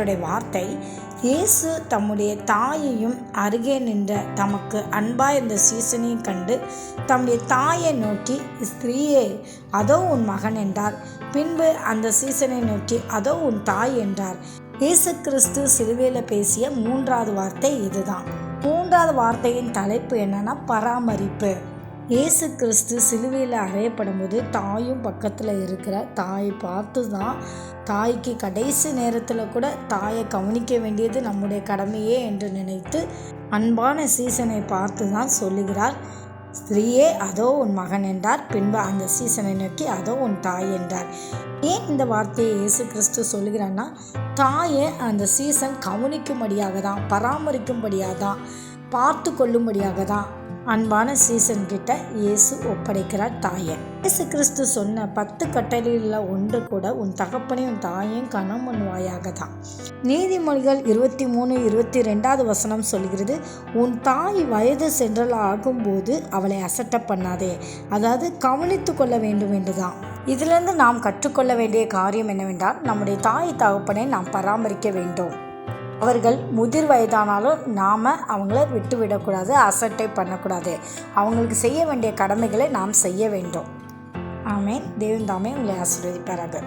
கர்த்தருடைய வார்த்தை இயேசு தம்முடைய தாயையும் அருகே நின்ற தமக்கு அன்பாய் இருந்த சீசனையும் கண்டு தம்முடைய தாயை நோக்கி ஸ்திரீயே அதோ உன் மகன் என்றார். பின்பு அந்த சீசனை நோக்கி அதோ உன் தாய் என்றார். இயேசு கிறிஸ்து சிலுவையில் பேசிய மூன்றாவது வார்த்தை இதுதான். மூன்றாவது வார்த்தையின் தலைப்பு என்னன்னா பராமரிப்பு. இயேசு கிறிஸ்து சிலுவையில் அறையப்படும் போது தாயும் பக்கத்தில் இருக்கிற தாயை பார்த்து தான் தாய்க்கு கடைசி நேரத்தில் கூட தாயை கவனிக்க வேண்டியது நம்முடைய கடமையே என்று நினைத்து அன்பான சீசனை பார்த்து தான் சொல்லுகிறார். ஸ்திரீயே அதோ உன் மகன் என்றார். பின்பு அந்த சீசனை நோக்கி அதோ உன் தாய் என்றார். ஏன் இந்த வார்த்தையை இயேசு கிறிஸ்து சொல்லுகிறான்னா தாயை அந்த சீசன் கவனிக்கும்படியாக தான் பராமரிக்கும்படியாக தான் பார்த்து கொள்ளும்படியாக தான் அன்பான சீசன் கிட்ட இயேசு ஒப்படைக்கிறார் தாயை. இயேசு கிறிஸ்து சொன்ன பத்து கட்டளையில் ஒன்று கூட உன் தகப்பனையும் உன் தாயையும் கணம் பண்ணுவாயாக தான். நீதிமொழிகள் இருபத்தி மூணு இருபத்தி ரெண்டாவது வசனம் சொல்கிறது உன் தாய் வயது சென்றல் ஆகும்போது அவளை அசட்ட பண்ணாதே. அதாவது கவனித்து கொள்ள வேண்டும் என்றுதான். இதிலிருந்து நாம் கற்றுக்கொள்ள வேண்டிய காரியம் என்னவென்றால் நம்முடைய தாய் தகப்பனை நாம் பராமரிக்க வேண்டும். அவர்கள் முதிர் வயதானாலும் நாம் அவங்கள விட்டு விடக்கூடாது அசட்டை பண்ணக்கூடாது. அவங்களுக்கு செய்ய வேண்டிய கடமைகளை நாம் செய்ய வேண்டும். ஆமேன். தேவன் தாமே உங்களை ஆசீர்வதிப்பாராக.